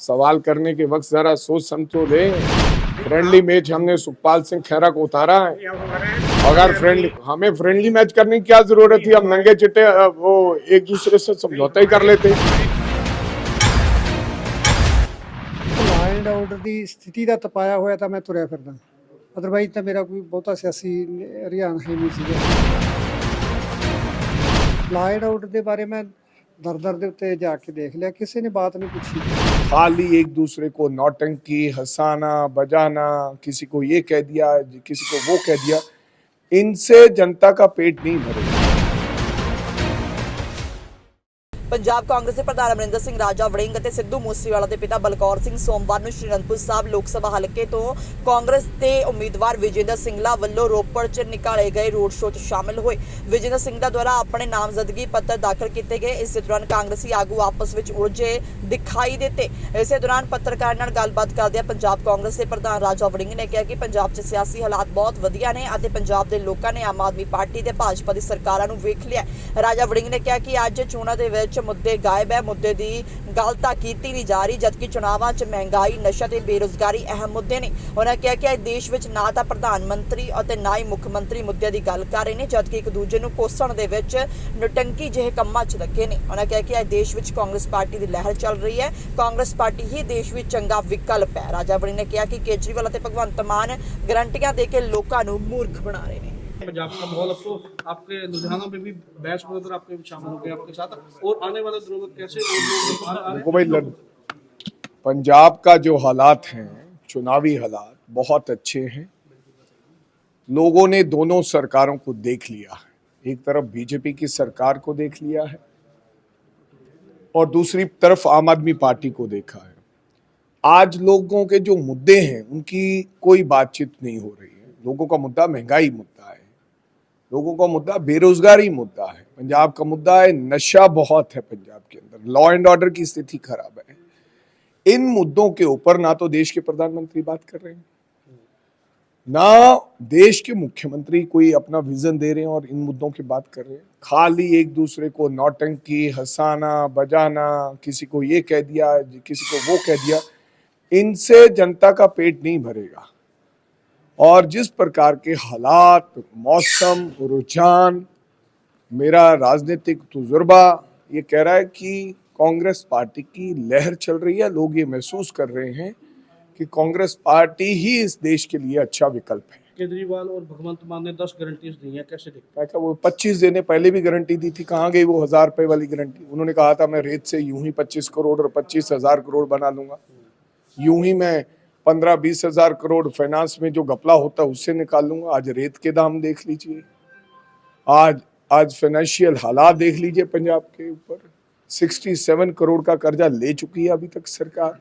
सवाल करने के वक्त जरा सोच समझ तो ले फ्रेंडली मैच हमने सुखपाल सिंह खैरा को उतारा है अगर फ्रेंडली हमें फ्रेंडली मैच करने की क्या जरूरत थी हम नंगे चिट्टे अ, वो एक दूसरे से समझौता ही कर लेते ਲਾ ਐਂਡ ਆਰਡਰ ਦੀ ਸਥਿਤੀ ਦਾ ਤਪਾਇਆ ਹੋਇਆ ਤਾਂ ਮੈਂ ਤੁਰਿਆ ਫਿਰਦਾ ਅਦਰਵਾਈਜ਼ ਤਾਂ ਮੇਰਾ ਕੋਈ ਬਹੁਤਾ ਸਿਆਸੀ ਰੁਝਾਨ ਹੈ ਨਹੀਂ ਸੀਗਾ ਲਾ ਐਂਡ ਆਰਡਰ ਦੇ ਬਾਰੇ ਮੈਂ ਦਰ ਦਰ ਦੇ ਉੱਤੇ ਜਾ ਕੇ ਦੇਖ ਲਿਆ ਕਿਸੇ ਨੇ ਬਾਤ ਨਹੀਂ ਪੁੱਛੀ खाली एक दूसरे को नौटंकी हंसाना बजाना किसी को ये कह दिया किसी को वो कह दिया इनसे जनता का पेट नहीं भरेगा ਪੰਜਾਬ ਕਾਂਗਰਸ ਦੇ ਪ੍ਰਧਾਨ ਅਮਰਿੰਦਰ ਸਿੰਘ ਰਾਜਾ ਵੜਿੰਗ ਅਤੇ ਸਿੱਧੂ ਮੂਸੇਵਾਲਾ ਦੇ ਪਿਤਾ ਬਲਕੌਰ ਸਿੰਘ ਸੋਮਵਾਰ ਨੂੰ ਸ਼੍ਰੀ ਅਨੰਦਪੁਰ ਸਾਹਿਬ ਲੋਕ ਸਭਾ ਹਲਕੇ ਤੋਂ ਕਾਂਗਰਸ ਦੇ ਉਮੀਦਵਾਰ ਵਿਜੇਂਦਰ ਸਿੰਘਲਾ ਵੱਲੋਂ ਰੋਪੜ 'ਚ ਨਿਕਾਲੇ ਗਏ ਰੋਡ ਸ਼ੋਅ 'ਚ ਸ਼ਾਮਲ ਹੋਏ। ਵਿਜੇਂਦਰ ਸਿੰਘਲਾ ਦੁਆਰਾ ਆਪਣੇ ਨਾਮਜ਼ਦਗੀ ਪੱਤਰ ਦਾਖਲ ਕੀਤੇ ਗਏ। ਇਸ ਦੌਰਾਨ ਕਾਂਗਰਸੀ ਆਗੂ ਆਪਸ ਵਿੱਚ ਉਲਝੇ ਦਿਖਾਈ ਦਿੱਤੇ। ਇਸੇ ਦੌਰਾਨ ਪੱਤਰਕਾਰ ਨਾਲ ਗੱਲਬਾਤ ਕਰਦਿਆਂ ਪੰਜਾਬ ਕਾਂਗਰਸ ਦੇ ਪ੍ਰਧਾਨ ਰਾਜਾ ਵੜਿੰਗ ਨੇ ਕਿਹਾ ਕਿ ਪੰਜਾਬ 'ਚ ਸਿਆਸੀ ਹਾਲਾਤ ਬਹੁਤ ਵਧੀਆ ਨੇ ਅਤੇ ਪੰਜਾਬ ਦੇ ਲੋਕਾਂ ਨੇ ਆਮ ਆਦਮੀ ਪਾਰਟੀ ਤੇ ਭਾਜਪਾ ਦੀ ਸਰਕਾਰਾਂ ਨੂੰ ਵੇਖ ਲਿਆ ਰਾਜਾ ਵੜਿੰਗ ਨੇ ਕਿਹਾ ਕਿ ਅੱਜ ਚੋਣਾਂ ਦੇ ਵਿੱਚ ਮੁੱਦੇ ਗਾਇਬ ਹੈ। ਮੁੱਦੇ ਦੀ ਗੱਲ ਤਾਂ ਕੀਤੀ ਨਹੀਂ ਜਾ ਰਹੀ, ਜਦਕਿ ਚੁਣਾਵਾਂ 'ਚ ਮਹਿੰਗਾਈ, ਨਸ਼ਾ ਤੇ ਬੇਰੁਜ਼ਗਾਰੀ ਅਹਿਮ ਮੁੱਦੇ ਨੇ। ਉਹਨਾਂ ਕਿਹਾ ਕਿ ਅੱਜ ਦੇਸ਼ ਵਿੱਚ ਨਾ ਤਾਂ ਪ੍ਰਧਾਨ ਮੰਤਰੀ ਅਤੇ ਨਾ ਹੀ ਮੁੱਖ ਮੰਤਰੀ ਮੁੱਦਿਆਂ ਦੀ ਗੱਲ ਕਰ ਰਹੇ ਨੇ, ਜਦਕਿ ਇੱਕ ਦੂਜੇ ਨੂੰ ਕੋਸਣ ਦੇ ਵਿੱਚ ਨਟੰਕੀ ਜਿਹੇ ਕੰਮਾਂ 'ਚ ਲੱਗੇ ਨੇ। ਉਹਨਾਂ ਕਿਹਾ ਕਿ ਅੱਜ ਦੇਸ਼ ਵਿੱਚ ਕਾਂਗਰਸ ਪਾਰਟੀ ਦੀ ਲਹਿਰ ਚੱਲ ਰਹੀ ਹੈ। ਕਾਂਗਰਸ ਪਾਰਟੀ ਹੀ ਦੇਸ਼ ਵਿੱਚ ਚੰਗਾ ਵਿਕਲਪ ਹੈ। ਰਾਜਾ ਵੜਿੰਗ ਨੇ ਕਿਹਾ ਕਿ ਕੇਜਰੀਵਾਲ ਅਤੇ ਭਗਵੰਤ ਮਾਨ ਗਰੰਟੀਆਂ ਦੇ ਕੇ ਲੋਕਾਂ ਨੂੰ ਮੂਰਖ ਬਣਾ ਰਹੇ ਨੇ। पंजाब का माहौल, अब तो आपके लुधियाना में भी बहस वगैरह आपके शामिल हो गए आपके साथ। और आने वाले दिनों में कैसे पंजाब का जो हालात हैं, चुनावी हालात बहुत अच्छे हैं। लोगों ने दोनों सरकारों को देख लिया है। एक तरफ़ बीजेपी की सरकार को देख लिया है और दूसरी तरफ़ आम आदमी पार्टी को देखा है। आज लोगों के जो मुद्दे हैं, उनकी कोई बातचीत नहीं हो रही है। लोगों का मुद्दा महँगाई मुद्दा है लोगों का मुद्दा बेरोजगारी मुद्दा है। पंजाब का मुद्दा है, नशा बहुत है पंजाब के अंदर। लॉ एंड ऑर्डर की स्थिति खराब है। इन मुद्दों के ऊपर ना तो देश के प्रधानमंत्री बात कर रहे हैं। ना देश के मुख्यमंत्री कोई अपना विजन दे रहे हैं और इन मुद्दों की बात कर रहे हैं। खाली एक दूसरे को नौटंकी, हंसाना, बजाना, किसी को ये कह दिया, किसी को वो कह दिया, इनसे जनता का पेट नहीं भरेगा। और जिस प्रकार के हालात मौसम रुझान मेरा राजनीतिक तजुर्बा ये कह रहा है कि कांग्रेस पार्टी की लहर चल रही है। लोग ये महसूस कर रहे हैं कि कांग्रेस पार्टी ही इस देश के लिए अच्छा विकल्प है। केजरीवाल और भगवंत मान ने दस गारंटीज दी हैं कैसे देखते कहा वो 25 देने पहले भी गारंटी दी थी कहाँ गई वो हज़ार रुपए वाली गारंटी उन्होंने कहा था मैं रेत से यूँ ही 25 करोड़ और पच्चीस हज़ार करोड़ बना लूँगा। यूँ ही मैं पंद्रह बीस हज़ार करोड़ फाइनेंस में जो घपला होता है, उससे निकाल लूँगा आज रेत के दाम देख लीजिए। आज आज फाइनेंशियल हालात देख लीजिए पंजाब के ऊपर। 67 करोड़ का कर्जा ले चुकी है अभी तक सरकार।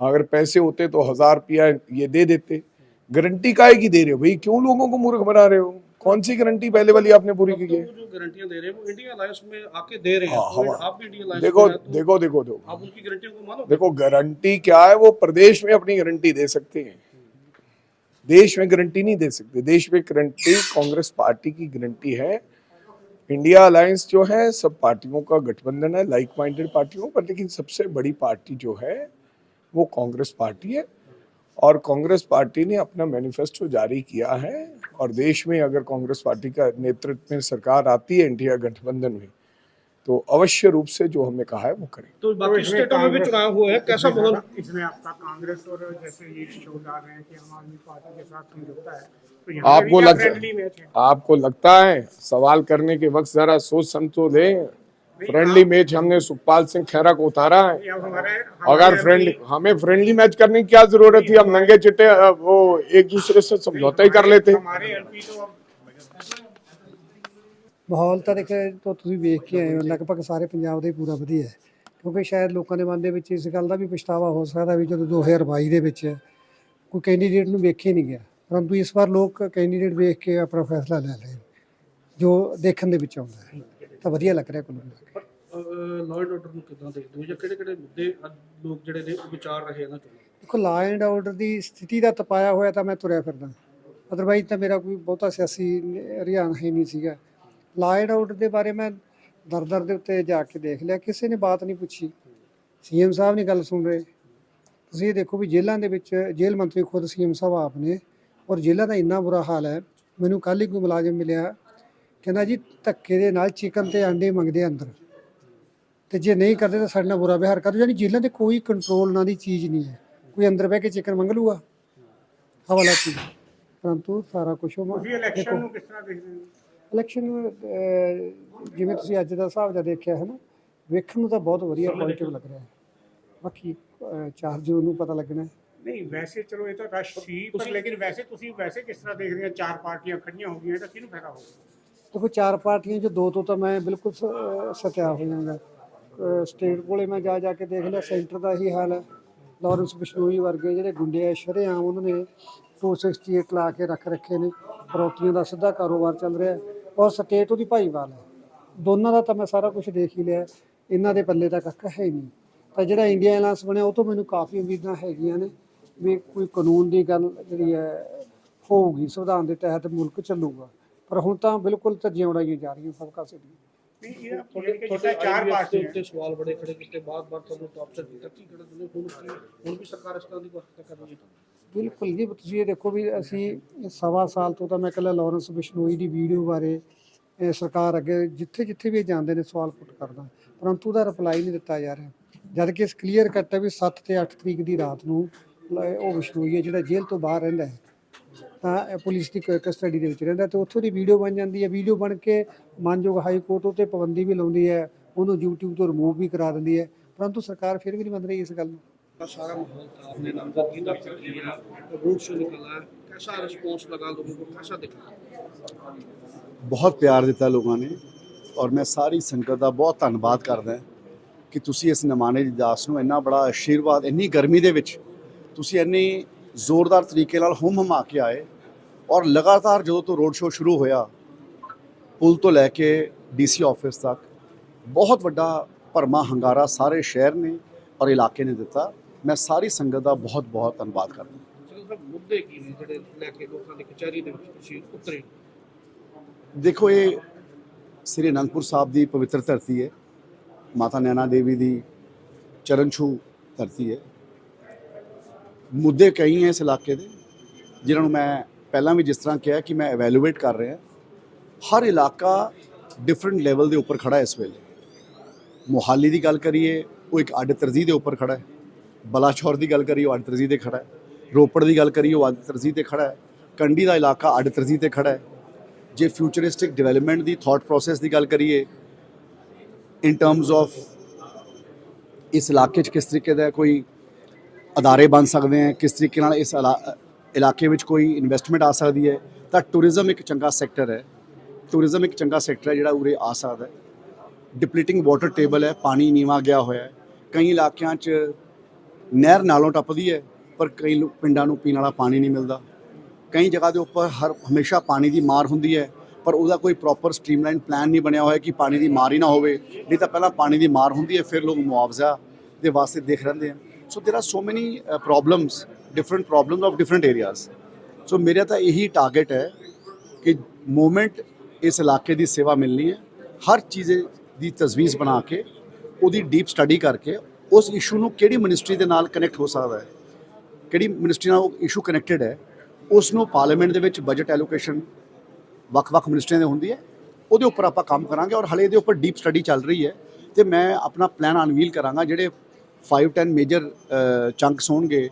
अगर पैसे होते तो हज़ार रुपया ये दे देते। गारंटी काय की दे रहे हो? भाई, क्यों लोगों को मूर्ख बना रहे हो? कौन सी गारंटी पहले वाली आपने पूरी की तो है? गारंटियाँ दे रहे हैं वो इंडिया अलायंस में आके दे रहे हैं। हाँ, तो आप भी इंडिया देखो में देखो देखो देखो। आप उनकी गारंटियों को मानो। देखो गारंटी क्या है? वो प्रदेश में अपनी गारंटी दे सकते हैं। देश में गारंटी नहीं दे सकते। देश में गारंटी कांग्रेस पार्टी की गारंटी है। इंडिया अलायंस जो है सब पार्टियों का गठबंधन है लाइक माइंडेड पार्टियों पर लेकिन सबसे बड़ी पार्टी जो है वो कांग्रेस पार्टी है। और कांग्रेस पार्टी ने अपना मैनिफेस्टो जारी किया है और देश में अगर कांग्रेस पार्टी का नेतृत्व में सरकार आती है इंडिया गठबंधन में तो अवश्य रूप से जो हमने कहा है वो करें। तो बाकी तो स्टेटों में भी चुनाव हुए हैं कैसा माहौल? इसमें आपका कांग्रेस और जैसे ये शोध आ रहे हैं कि आम आदमी पार्टी के साथ समझौता है तो आपको लगता है? आपको लगता है सवाल करने के वक्त जरा सोच समझ तो ले फ्रेंडली मैच हमने सुखपाल सिंह खैरा को उतारा है ये अब हमारे अगर हमारे फ्रेंडली अभी- हमें फ्रेंडली मैच करने की क्या जरूरत थी हम नंगे चिट्टे अ, वो एक दूसरे से समझौता ही कर लेते हमारे एमपी तो अब ਮਾਹੌਲ ਤਾਂ ਦੇਖਿਆ ਤੋਂ ਤੁਸੀਂ ਵੇਖ ਕੇ ਆਏ ਹੋ ਲਗਭਗ ਸਾਰੇ ਪੰਜਾਬ ਦਾ ਹੀ ਪੂਰਾ ਵਧੀਆ ਹੈ ਕਿਉਂਕਿ ਸ਼ਾਇਦ ਲੋਕਾਂ ਦੇ ਮਨ ਦੇ ਵਿੱਚ ਇਸ ਗੱਲ ਦਾ ਵੀ ਪਛਤਾਵਾ ਹੋ ਸਕਦਾ ਵੀ ਜਦੋਂ 2022 ਦੇ ਵਿੱਚ ਕੋਈ ਕੈਂਡੀਡੇਟ ਨੂੰ ਵੇਖਿਆ ਨਹੀਂ ਗਿਆ ਪਰੰਤੂ ਇਸ ਵਾਰ ਲੋਕ ਕੈਂਡੀਡੇਟ ਵੇਖ ਕੇ ਆਪਣਾ ਫੈਸਲਾ ਲੈ ਲਏ ਜੋ ਦੇਖਣ ਦੇ ਵਿੱਚ ਆਉਂਦਾ ਹੈ ਤਾਂ ਵਧੀਆ ਲੱਗ ਰਿਹਾ ਕੁੱਲ ਮਿਲਾ ਕੇ ਲਾਅ ਐਂਡ ਆਰਡਰ ਨੂੰ ਕਿਦਾਂ ਦੇਖਦੇ ਹੋ ਜਾਂ ਕਿਹੜੇ ਕਿਹੜੇ ਮੁੱਦੇ ਅੱਜ ਲੋਕ ਜਿਹੜੇ ਨੇ ਉਹ ਵਿਚਾਰ ਰਹੇ ਇਹਨਾਂ ਚੋਣਾਂ ਦੇਖੋ ਲਾ ਐਂਡ ਆਰਡਰ ਦੀ ਸਥਿਤੀ ਦਾ ਤਪਾਇਆ ਹੋਇਆ ਤਾਂ ਮੈਂ ਤੁਰਿਆ ਫਿਰਦਾ। ਅਦਰਵਾਈਜ਼ ਤਾਂ ਮੇਰਾ ਕੋਈ ਬਹੁਤਾ ਸਿਆਸੀ ਰੁਝਾਨ ਹੀ ਨਹੀਂ ਸੀਗਾ। ਲਾਅ ਐਂਡ ਆਰਡਰ ਦੇ ਬਾਰੇ ਮੈਂ ਦਰ ਦਰ ਦੇ ਉੱਤੇ ਜਾ ਕੇ ਦੇਖ ਲਿਆ। ਕਿਸੇ ਨੇ ਬਾਤ ਨਹੀਂ ਪੁੱਛੀ। ਸੀਐਮ ਸਾਹਿਬ ਨਹੀਂ ਗੱਲ ਸੁਣ ਰਹੇ। ਤੁਸੀਂ ਇਹ ਦੇਖੋ ਵੀ ਜੇਲ੍ਹਾਂ ਦੇ ਵਿੱਚ ਜੇਲ੍ਹ ਮੰਤਰੀ ਖੁਦ ਸੀਐਮ ਸਾਹਿਬ ਆਪ ਨੇ ਔਰ ਜੇਲ੍ਹਾਂ ਦਾ ਇੰਨਾ ਬੁਰਾ ਹਾਲ ਹੈ। ਮੈਨੂੰ ਕੱਲ੍ਹ ਹੀ ਕੋਈ ਮੁਲਾਜ਼ਮ ਮਿਲਿਆ। ਕਹਿੰਦਾ ਜੀ ਧੱਕੇ ਦੇ ਨਾਲ ਚਿਕਨ ਤੇ ਆਂਡੇ ਮੰਗਦੇ ਅੰਦਰ। ਤੇ ਜੇ ਨਹੀਂ ਕਰਦੇ ਤਾਂ ਸਾਡੇ ਨਾਲ ਬੁਰਾ ਵਿਹਾਰ ਕਰਦੇ ਯਾਨੀ ਜੇਲ੍ਹਾਂ ਤੇ ਕੋਈ ਕੰਟਰੋਲ ਨਾਂ ਦੀ ਚੀਜ਼ ਨਹੀਂ ਹੈ। ਕੋਈ ਅੰਦਰ ਬਹਿ ਕੇ ਚਿਕਨ ਮੰਗ ਲੂਗਾ ਹਵਾਲਾ ਚੀਜ਼ ਪਰੰਤੂ ਸਾਰਾ ਕੁਝ ਉਹ ਤੁਸੀਂ ਇਲੈਕਸ਼ਨ ਨੂੰ ਕਿਸ ਤਰ੍ਹਾਂ ਦੇਖਦੇ ਹੋ? ਇਲੈਕਸ਼ਨ ਜਿਵੇਂ ਤੁਸੀਂ ਅੱਜ ਦਾ ਹਿਸਾਬ ਦਾ ਦੇਖਿਆ ਹੈ ਨਾ ਵੇਖਣ ਨੂੰ ਤਾਂ ਬਹੁਤ ਵਧੀਆ ਪੋਜ਼ਿਟਿਵ ਲੱਗ ਰਿਹਾ ਹੈ। ਬਾਕੀ 4 ਜੂਨ ਨੂੰ ਪਤਾ ਲੱਗਣਾ ਨਹੀਂ ਵੈਸੇ ਚਲੋ ਇਹ ਤਾਂ ਰਸ਼ ਸੀ ਪਰ ਲੇਕਿਨ ਵੈਸੇ ਤੁਸੀਂ ਵੈਸੇ ਕਿਸ ਤਰ੍ਹਾਂ ਦੇਖਦੇ ਹੋ? ਚਾਰ ਪਾਰਟੀਆਂ ਖੜੀਆਂ ਹੋ ਗਈਆਂ ਤਾਂ ਕਿਹਨੂੰ ਫਾਇਦਾ ਹੋਊਗਾ? ਦੇਖੋ ਚਾਰ ਪਾਰਟੀਆਂ ਚ ਦੋ ਤੋਂ ਤਾਂ ਮੈਂ ਬਿਲਕੁਲ ਸਤਿਆ ਹੋ ਜਾਵਾਂਗਾ ਸਟੇਟ ਕੋਲੇ ਮੈਂ ਜਾ ਜਾ ਕੇ ਦੇਖ ਲਿਆ, ਸੈਂਟਰ ਦਾ ਹੀ ਹਾਲ ਹੈ। ਲਾਰੈਂਸ ਬਿਸ਼ਨੋਈ ਵਰਗੇ ਜਿਹੜੇ ਗੁੰਡੇ ਆ, ਸ਼ਰੇਆਮ ਉਹਨਾਂ ਨੇ 268 ਲਾ ਕੇ ਰੱਖ ਰੱਖੇ ਨੇ। ਰੋਟੀਆਂ ਦਾ ਸਿੱਧਾ ਕਾਰੋਬਾਰ ਚੱਲ ਰਿਹਾ ਔਰ ਸਟੇਟ ਉਹਦੀ ਭਾਈਵਾਲ ਹੈ। ਦੋਨਾਂ ਦਾ ਤਾਂ ਮੈਂ ਸਾਰਾ ਕੁਝ ਦੇਖ ਹੀ ਲਿਆ, ਇਹਨਾਂ ਦੇ ਪੱਲੇ ਤਾਂ ਕੱਖ ਹੈ ਹੀ ਨਹੀਂ। ਤਾਂ ਜਿਹੜਾ ਇੰਡੀਆ ਐਲਾਇੰਸ ਬਣਿਆ, ਉਹ ਤੋਂ ਮੈਨੂੰ ਕਾਫੀ ਉਮੀਦਾਂ ਹੈਗੀਆਂ ਨੇ ਵੀ ਕੋਈ ਕਾਨੂੰਨ ਦੀ ਗੱਲ ਜਿਹੜੀ ਹੈ, ਹੋਊਗੀ, ਸੰਵਿਧਾਨ ਦੇ ਤਹਿਤ ਮੁਲਕ ਚੱਲੂਗਾ। ਪਰ ਹੁਣ ਤਾਂ ਬਿਲਕੁਲ ਧੱਜੀਆਂ ਉਡਾਈਆਂ ਜਾ ਰਹੀਆਂ ਸਭ ਕਾਸੇ ਦੀਆਂ। ਤੁਹਾਡੇ ਕਿ ਤੁਹਾਡੇ ਜਿੱਦਾਂ ਚਾਰ IBF ਦੇ ਪਾਰਟੀਆਂ ਉੱਤੇ ਸਵਾਲ ਬੜੇ ਖੜੇ ਕੀਤੇ ਬਾਅਦ ਬਾਅਦ ਤੁਹਾਨੂੰ ਟੌਪਸ਼ਨ ਦਿੱਤਾ। ਕੀ ਕਿਹੜਾ ਦਿਨੇ ਹੁਣ ਕੀ ਹੁਣ ਵੀ ਸਰਕਾਰ ਇਸ ਤਰ੍ਹਾਂ ਦੀ ਕੋਸ਼ਿਸ਼ ਕਰ ਰਹੀ ਹੈ? ਬਿਲਕੁਲ ਜੀ ਤੁਸੀਂ ਇਹ ਦੇਖੋ ਵੀ ਅਸੀਂ ਸਵਾ ਸਾਲ ਤੋਂ ਤਾਂ ਮੈਂ ਇਕੱਲਾ ਲਾਰੈਂਸ ਬਿਸ਼ਨੋਈ ਦੀ ਵੀਡੀਓ ਬਾਰੇ ਇਹ ਸਰਕਾਰ ਅੱਗੇ ਜਿੱਥੇ ਜਿੱਥੇ ਵੀ ਇਹ ਜਾਂਦੇ ਨੇ ਸਵਾਲ ਪੁੱਟ ਕਰਦਾ। ਪਰੰਤੂ ਉਹਦਾ ਰਿਪਲਾਈ ਨਹੀਂ ਦਿੱਤਾ ਜਾ ਰਿਹਾ। ਜਦ ਕਿ ਇਸ ਕਲੀਅਰ ਕੱਟ ਹੈ ਵੀ 7 ਤੇ 8 ਤਰੀਕ ਦੀ ਰਾਤ ਨੂੰ ਉਹ ਬਿਸ਼ਨੋਈ ਹੈ ਜਿਹੜਾ ਜੇਲ੍ਹ ਤੋਂ ਬਾਹਰ ਰਹਿੰਦਾ ਹੈ। ਤਾਂ ਇਹ ਪੁਲਿਸ ਦੀ ਕਸਟਡੀ ਦੇ ਵਿੱਚ ਰਹਿੰਦਾ ਤੇ ਉੱਥੋਂ ਦੀ ਵੀਡੀਓ ਬਣ ਜਾਂਦੀ ਹੈ ਵੀਡੀਓ ਬਣ ਕੇ ਮਾਨਯੋਗ ਹਾਈ ਕੋਰਟ ਉਤੇ ਪਾਬੰਦੀ ਵੀ ਲਾਉਂਦੀ ਹੈ ਉਹਨੂੰ YouTube ਤੋਂ ਰਿਮੂਵ ਵੀ ਕਰਾ ਦਿੰਦੀ ਹੈ ਪਰੰਤੂ ਸਰਕਾਰ ਫਿਰ ਵੀ ਨਹੀਂ ਮੰਨ ਰਹੀ ਇਸ ਗੱਲ ਨੂੰ का सारा माहौल था आपने नामजदगी दर्ज की है रोड शो निकला है कैसा रिस्पॉन्स लगा लोगों को कैसा दिखा ਬਹੁਤ ਪਿਆਰ ਦਿੱਤਾ ਲੋਕਾਂ ਨੇ ਔਰ ਮੈਂ ਸਾਰੀ ਸੰਗਤ ਦਾ ਬਹੁਤ ਧੰਨਵਾਦ ਕਰਦਾ ਕਿ ਤੁਸੀਂ ਇਸ ਨਮਾਨੇ ਦੀ ਦਾਸ ਨੂੰ ਇੰਨਾ ਬੜਾ ਆਸ਼ੀਰਵਾਦ ਇੰਨੀ ਗਰਮੀ ਦੇ ਵਿੱਚ ਤੁਸੀਂ ਇੰਨੀ ਜ਼ੋਰਦਾਰ ਤਰੀਕੇ ਨਾਲ ਹੁਮ ਹਮਾ ਕੇ ਆਏ ਔਰ ਲਗਾਤਾਰ ਜਦੋਂ ਤੋਂ ਰੋਡ ਸ਼ੋਅ ਸ਼ੁਰੂ ਹੋਇਆ ਪੁਲ ਤੋਂ ਲੈ ਕੇ ਡੀਸੀ ਆਫਿਸ ਤੱਕ ਬਹੁਤ ਵੱਡਾ ਭਰਮਾ ਹੰਗਾਰਾ ਸਾਰੇ ਸ਼ਹਿਰ ਨੇ ਔਰ ਇਲਾਕੇ ਨੇ ਦਿੱਤਾ। ਮੈਂ ਸਾਰੀ ਸੰਗਤ ਦਾ ਬਹੁਤ ਬਹੁਤ ਧੰਨਵਾਦ ਕਰਦਾ ਚਲੋ ਸਰ ਮੁੱਦੇ ਕੀ ਨੇ ਜਿਹੜੇ ਲੈ ਕੇ ਲੋਕਾਂ ਦੀ ਕਚਹਿਰੀ ਦੇ ਵਿੱਚ ਤੁਸੀਂ ਉਤਰੇ? ਦੇਖੋ ਇਹ ਸ੍ਰੀ ਅਨੰਦਪੁਰ ਸਾਹਿਬ ਦੀ ਪਵਿੱਤਰ ਧਰਤੀ ਹੈ। ਮਾਤਾ ਨੈਣਾ ਦੇਵੀ ਦੀ ਚਰਨ ਛੂ ਧਰਤੀ ਹੈ। ਮੁੱਦੇ ਕਈ ਹੈ ਇਸ ਇਲਾਕੇ ਦੇ ਜਿਨ੍ਹਾਂ ਨੂੰ ਮੈਂ ਪਹਿਲਾਂ ਵੀ ਜਿਸ ਤਰ੍ਹਾਂ ਕਿਹਾ ਕਿ ਮੈਂ ਇਵੈਲੂਏਟ ਕਰ ਰਿਹਾ, ਹਰ ਇਲਾਕਾ ਡਿਫਰੈਂਟ ਲੈਵਲ ਦੇ ਉੱਪਰ ਖੜਾ ਹੈ ਇਸ ਵੇਲੇ। ਮੋਹਾਲੀ ਦੀ ਗੱਲ ਕਰੀਏ, ਉਹ ਇੱਕ ਅੱਡ ਤਰਜੀਹ ਦੇ ਉੱਪਰ ਖੜਾ ਹੈ। ਬਲਾਚੌਰ ਦੀ ਗੱਲ ਕਰੀਏ, ਉਹ ਅੱਡ ਤਰਜੀਹ ਤੇ ਖੜਾ ਹੈ। ਰੋਪੜ ਦੀ ਗੱਲ ਕਰੀਏ, ਉਹ ਅੱਡ ਤਰਜੀਹ ਤੇ ਖੜਾ ਹੈ। ਕੰਡੀ ਦਾ ਇਲਾਕਾ ਅੱਡ ਤਰਜੀਹ ਤੇ ਖੜਾ ਹੈ। ਜੇ ਫਿਊਚਰਿਸਟਿਕ ਡਿਵੈਲਪਮੈਂਟ ਦੀ ਥਾਟ ਪ੍ਰੋਸੈਸ ਦੀ ਗੱਲ ਕਰੀਏ ਇਨ ਟਰਮਸ ਆਫ ਇਸ ਇਲਾਕੇ 'ਚ ਕਿਸ ਤਰੀਕੇ ਦਾ ਕੋਈ ਅਦਾਰੇ ਬਣ ਸਕਦੇ ਹੈ, ਕਿਸ ਤਰੀਕੇ ਨਾਲ ਇਸ ਇਲਾ- ਇਲਾਕੇ ਵਿੱਚ ਕੋਈ ਇਨਵੈਸਟਮੈਂਟ ਆ ਸਕਦੀ ਹੈ, ਤਾਂ ਟੂਰਿਜ਼ਮ ਇੱਕ ਚੰਗਾ ਸੈਕਟਰ ਹੈ। ਟੂਰਿਜ਼ਮ ਇੱਕ ਚੰਗਾ ਸੈਕਟਰ ਹੈ ਜਿਹੜਾ ਉਰੇ ਆ ਸਕਦਾ ਹੈ। ਡਿਪਲੀਟਿੰਗ ਵਾਟਰ ਟੇਬਲ ਹੈ, ਪਾਣੀ ਨੀਵਾ ਗਿਆ ਹੋਇਆ ਹੈ। ਕਈ ਇਲਾਕਿਆਂ 'ਚ ਨਹਿਰ ਨਾਲੋਂ ਟੱਪਦੀ ਹੈ, ਪਰ ਕਈ ਪਿੰਡਾਂ ਨੂੰ ਪੀਣ ਵਾਲਾ ਪਾਣੀ ਨਹੀਂ ਮਿਲਦਾ। ਕਈ ਜਗ੍ਹਾ ਦੇ ਉੱਪਰ ਹਰ ਹਮੇਸ਼ਾ ਪਾਣੀ ਦੀ ਮਾਰ ਹੁੰਦੀ ਹੈ, ਪਰ ਉਹਦਾ ਕੋਈ ਪ੍ਰੋਪਰ ਸਟ੍ਰੀਮਲਾਈਨ ਪਲਾਨ ਨਹੀਂ ਬਣਿਆ ਹੋਇਆ ਕਿ ਪਾਣੀ ਦੀ ਮਾਰ ਹੀ ਨਾ ਹੋਵੇ। ਨਹੀਂ ਤਾਂ ਪਹਿਲਾਂ ਪਾਣੀ ਦੀ ਮਾਰ ਹੁੰਦੀ ਹੈ, ਫਿਰ ਲੋਕ ਮੁਆਵਜ਼ਾ ਦੇ ਵਾਸਤੇ ਦੇਖ ਰਹਿੰਦੇ ਆ। So there are so many problems different problems of different areas so ਮੇਰਾ ਤਾਂ ਇਹੀ ਟਾਰਗੇਟ ਹੈ ਕਿ ਮੂਵਮੈਂਟ ਇਸ ਇਲਾਕੇ ਦੀ ਸੇਵਾ ਮਿਲਣੀ ਹੈ ਹਰ ਚੀਜ਼ ਦੀ ਤਜਵੀਜ਼ ਬਣਾ ਕੇ ਉਹਦੀ ਡੀਪ ਸਟੱਡੀ ਕਰਕੇ ਉਸ ਇਸ਼ੂ ਨੂੰ ਕਿਹੜੀ ਮਿਨਿਸਟਰੀ ਦੇ ਨਾਲ ਕਨੈਕਟ ਹੋ ਸਕਦਾ ਹੈ ਕਿਹੜੀ ਮਿਨਿਸਟਰੀ ਨਾਲ ਉਹ ਇਸ਼ੂ ਕਨੈਕਟਡ ਹੈ ਉਸ ਨੂੰ ਪਾਰਲੀਮੈਂਟ ਦੇ ਵਿੱਚ ਬਜਟ ਐਲੋਕੇਸ਼ਨ ਵੱਖ-ਵੱਖ ਮਿਨਿਸਟਰੀਆਂ ਦੇ ਹੁੰਦੀ ਹੈ ਉਹਦੇ ਉੱਪਰ ਆਪਾਂ ਕੰਮ ਕਰਾਂਗੇ ਔਰ ਹਲੇ ਇਹਦੇ ਉੱਪਰ ਡੀਪ ਸਟੱਡੀ ਚੱਲ ਰਹੀ ਹੈ ਤੇ ਮੈਂ ਆਪਣਾ ਪਲਾਨ ਅਨਵੀਲ ਕਰਾਂਗਾ ਜਿਹੜੇ 5 10 ਮੇਜਰ ਚੰਕਸ ਹੋਣਗੇ